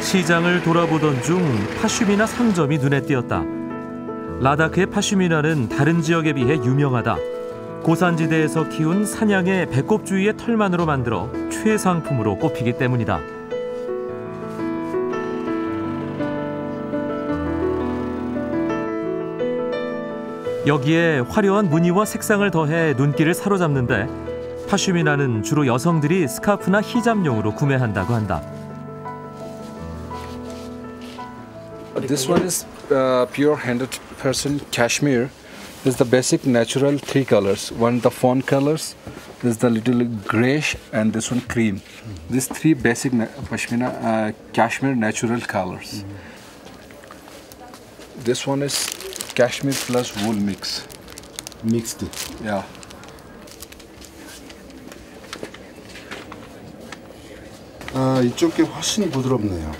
시장을 돌아보던 중 파슈미나 상점이 눈에 띄었다. 라다크의 파슈미나는 다른 지역에 비해 유명하다. 고산지대에서 키운 사냥의 배꼽 주위의 털만으로 만들어 최상품으로 꼽히기 때문이다. 여기에 화려한 무늬와 색상을 더해 눈길을 사로잡는데 파슈미나는 주로 여성들이 스카프나 히잡용으로 구매한다고 한다. This one is uh, pure 100% cashmere. This is the basic natural three colors. One the fawn colors, this is the little grayish, and this one cream. These three basic na- pashmina uh, cashmere natural colors. This one is cashmere plus wool mix. 믹스드. Yeah. 아 이쪽 게 훨씬 부드럽네요.